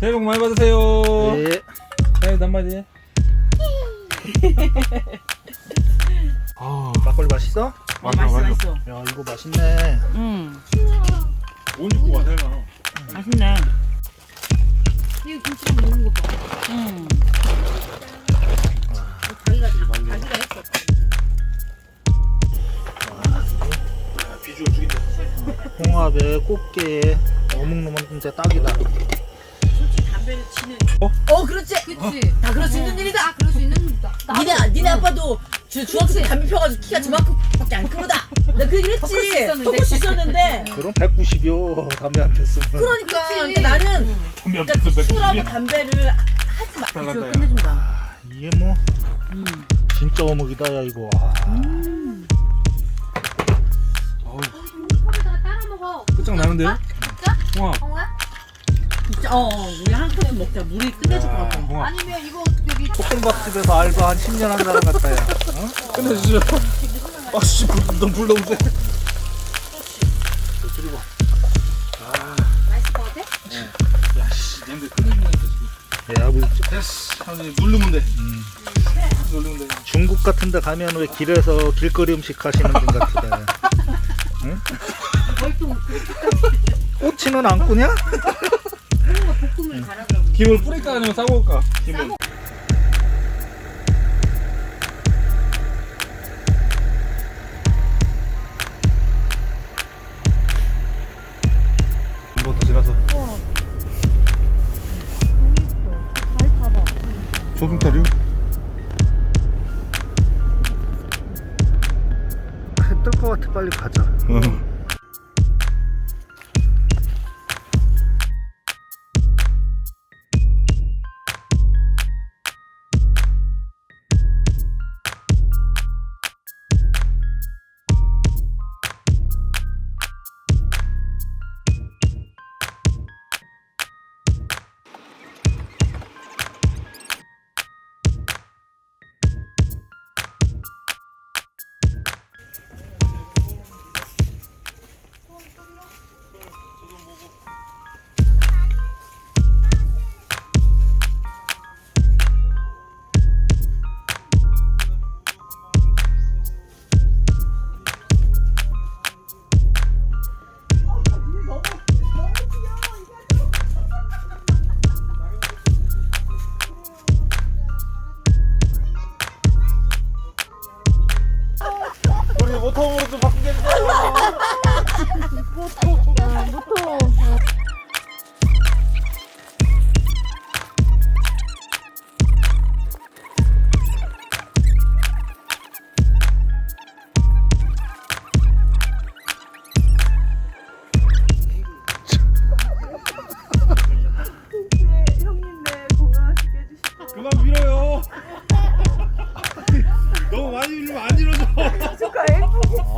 새해 복 많이 받으세요. 네. 사장님 한마디. 아, 막걸리 맛있어? 맞아, 맛있어 맞아. 맛있어. 야 이거 맛있네. 음온 죽고 가세요. 맛있네. 이거 김치랑 먹는 거 봐. 음. 자기가 자- 자기가 했어. 비주얼 죽인다. 홍합에 꽃게 어묵 넣으면 진짜 딱이다. 담배를 치는. 어, 그렇지. 그렇지. 다 그럴 수 있는 일이다. 그럴 수 있는 일이다. 니네 니네 아빠도 주 중학생 때 담배 펴가지고 키가 저만큼밖에 안 크다. 나그 얘기를 했지. 토크 수 있었는데. 그럼 190여 담배 안 폈으면. 그러니까, 그러니까 나는 담배 안 그러니까 술하고 담배를 하지 마. 야. 끝내준다. 이게 뭐 진짜 어묵이다 야 이거. 아. 어우, 컵에다가 따라 먹어. 끝장나는데요? 홍아. 진짜 어 어, 우리 한 컵씩 먹자. 물이 끝내줄 것 야, 같아. 홍아. 아니면 이거 여기 볶음밥집에서 알바 한 10년 한 사람 같다 야. 어? 끝내주죠. 아, 씨, 불, 너무 불 너무 세. 맛있을 것 같아? 야, 씨, 냄새 끝내준다니까, 지금. 야, 뭐 됐어. 하면 누르면 돼. 음. 누르면 돼. 중국 같은 데 가면 왜 길에서 길거리 음식 하시는 분 같다. 야. 응? 꼬치는 안 꾸냐? 김을 뿌릴까 아니면 싸고 올까? 김을. 한번 다시 가서. 조승탈이요? 뜰것 같아 빨리 가자. 우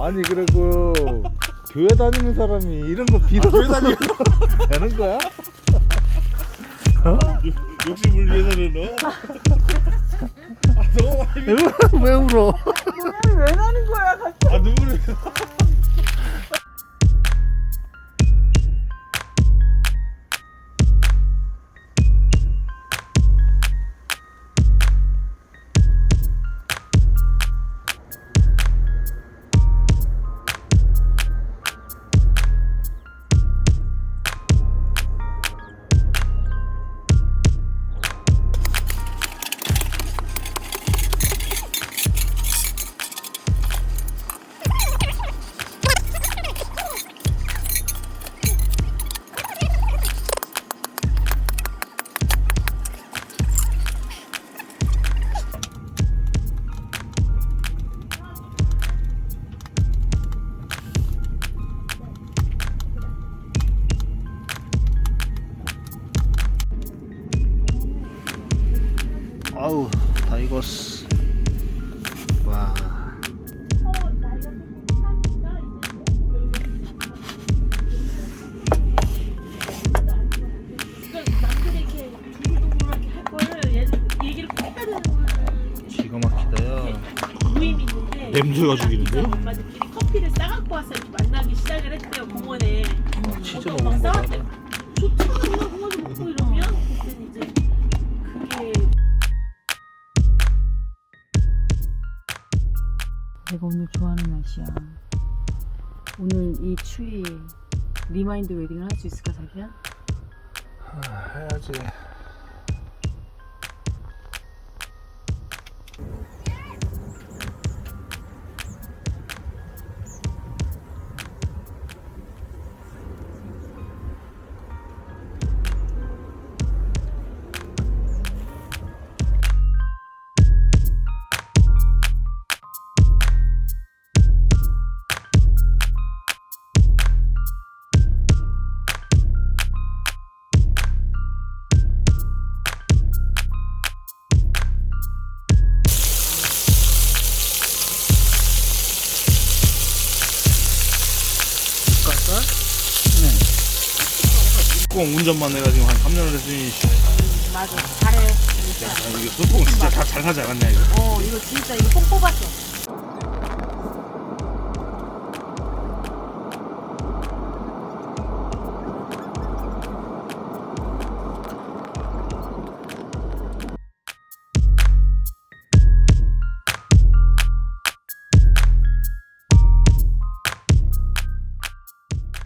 아니 그리고 교회 다니는 사람이 이런 거 빌어 교회 다니는 되는 거야? 욕심을 위해서는 어? 아 너무 많이. 왜 울어? 아 눈물이. 다 익었어. 와. 기가 있는데 냄새가 죽이는데요? 엄마들끼리 커피를 싸갖고 했대요 좋은 날씨야. 오늘 이 추위에 리마인드 웨딩을 할 수 있을까 자기야? 해야지. 꼭 운전만 내가 지금 한 3년을 했으니. 맞아. 잘해. 야, 이거 소풍 진짜 다잘 하지 않았냐 이거? 어 이거 진짜 이거 뽕 뽑았어